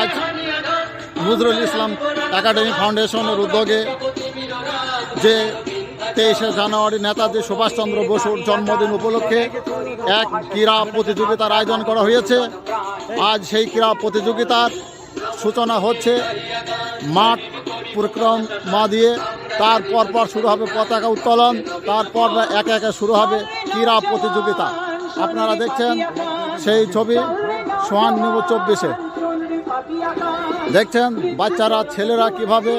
আজ নজরুল ইসলাম একাডেমি ফাউন্ডেশনের উদ্যোগে যে তেইশে জানুয়ারি নেতাজি সুভাষচন্দ্র বসুর জন্মদিন উপলক্ষে এক ক্রীড়া প্রতিযোগিতার আয়োজন করা হয়েছে। আজ সেই ক্রীড়া প্রতিযোগিতার সূচনা হচ্ছে মাঠ পরিক্রমা দিয়ে। তারপর পর শুরু হবে পতাকা উত্তোলন তারপর একে একে শুরু হবে ক্রীড়া প্রতিযোগিতা। আপনারা দেখছেন সেই ছবি সোয়ান নিউজ চব্বিশে। দেখছেন বাচ্চারা, ছেলেরা কীভাবে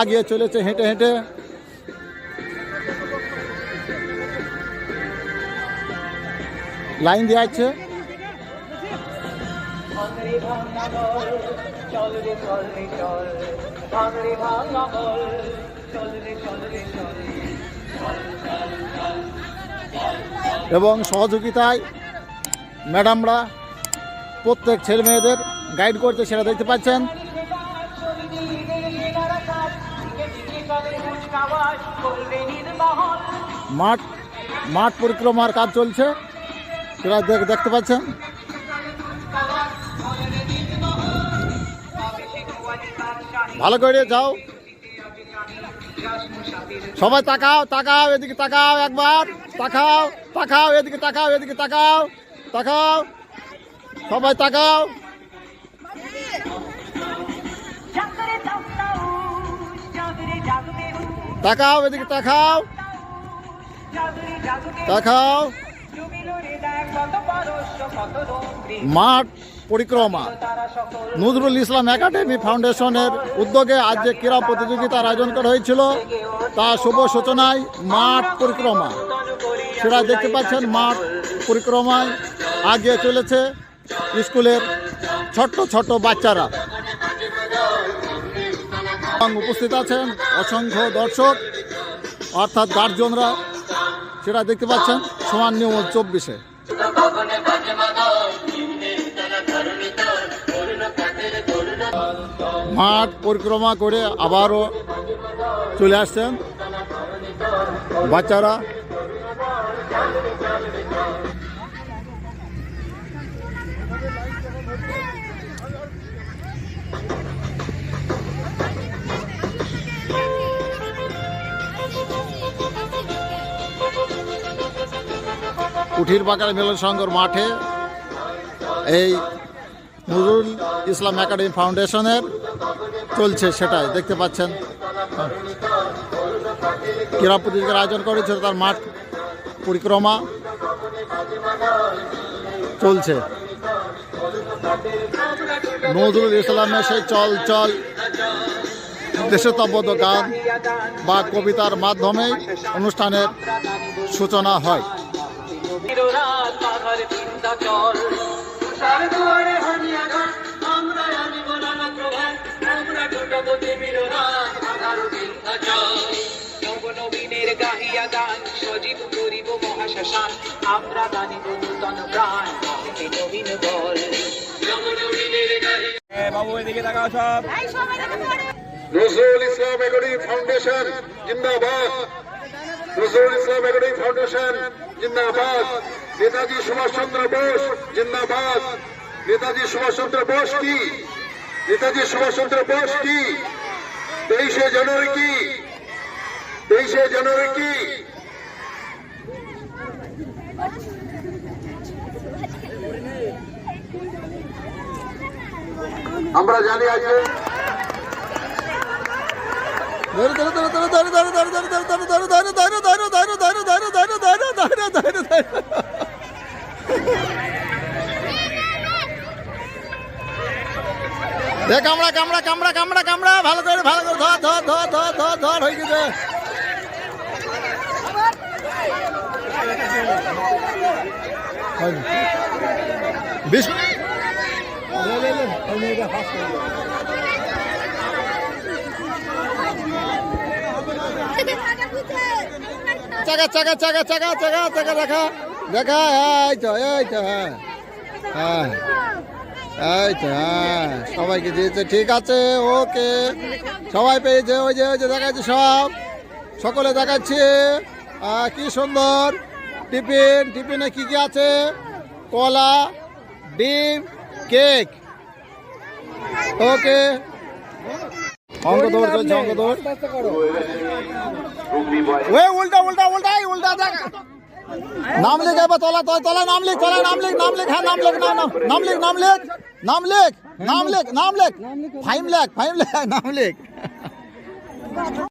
আগিয়ে চলেছে হেঁটে হেঁটে। লাইন দেওয়া আছে। এবং সহযোগিতায় ম্যাডামরা, প্রত্যেক ছেলে মেয়েদের গাইড করছে সেটা দেখতে পাচ্ছেন। মাঠ মাঠ পরিক্রমার কাজ চলছে। সেটা দেখ- দেখতে পাচ্ছেন। ভালো করে যাও। সবাই তাকাও তাকাও, এদিকে তাকাও একবার। তাকাও তাকাও, এদিকে তাকাও এদিকে তাকাও তাকাও। সবাই তাকাও। তাকাও, এদিকে তাকাও। তাকাও। মাঠ পরিক্রমা। নজরুল ইসলাম একাডেমি ফাউন্ডেশনের উদ্যোগে আজ যে ক্রীড়া প্রতিযোগিতার আয়োজন করা হয়েছিল, তা শুভ সূচনায় মাঠ পরিক্রমা। সেটা দেখতে পাচ্ছেন, মাঠ পরিক্রমায় আগিয়ে চলেছে স্কুলের ছোট্ট ছোট্ট বাচ্চারা। উপস্থিত আছেন অসংখ্য দর্শক, অর্থাৎ গার্জনরা, সেটা দেখতে পাচ্ছেন সমান নিয়ম চব্বিশে। মাঠ পরিক্রমা করে আবারও চলে আসছেন বাচ্চারা। কুঠির বাগান মিলন সংঘর মাঠে এই নুরুল ইসলাম একাডেমি ফাউন্ডেশনের চলছে সেটাই, দেখতে পাচ্ছেন। ক্রীড়া প্রতিযোগিতার আয়োজন করেছিল তার মাঠ পরিক্রমা চলছে। নজরুল ইসলামের সেই চল চল দেশতব্বত গান বা কবিতার মাধ্যমে অনুষ্ঠানের সূচনা হয়। চিররাত পাহাড় চিন্তা চল। তুষার দুয়ারে হানিয়া গান আমরা আনিব নানা প্রভাত। আমরা ঢুকাবো দেবীর রাত আধারো চিন্তা নবনবীনের গাহিয়া গান সজীব করিব মহাশ্মশান। আমরা দানিব নূতন প্রাণ নবীন বল। নবনবীনের গাহিয়া বাবু এদিকে তাকাও সব। নজরুল ইসলাম একাডেমি ফাউন্ডেশন জিন্দাবাদ। Nazrul Islam academy foundation. जिंदाबाद। नेताजी सुभाष चंद्र बोस, जिंदाबाद। नेताजी सुभाष चंद्र बोस की। नेताजी सुभाष चंद्र बोस की। तेईस जनवरी की। तेईस जनवरी की। আমরা জানি आज কামড়া কামড়া কামড়া কামড়া কামড়া ভালো করে ভালো করে ধর ধর ধর ধর ধর ধর হয়ে গেছে। বিশ চাকা চাকা চাকা চাকা চাকা চাকা, দেখা। দেখা, এই তো এই তো হ্যাঁ। হ্যাঁ। এই তো হ্যাঁ। সবাইকে দিয়েছে। ঠিক আছে, ওকে। সবাই পেয়েছে, ওই যে ওই যে দেখাচ্ছে সব। সকলে দেখাচ্ছে। কি সুন্দর। টিফিন, টিফিনে কি কি আছে? কলা, ডিম, কেক। ওকে। অঙ্ক দৌড় চলছে অঙ্ক দৌড় ওই উল্টা উল্টা উল্টা উল্টা দেখ নাম লিখ এবার তলা তলা তলা নাম লিখ তলা নাম লিখ নাম লিখ হ্যাঁ নাম লিখ নাম নাম লিখ নাম লিখ নাম লিখ নাম লিখ নাম লিখ ফাইম লেখ ফাইম লেখ নাম লিখ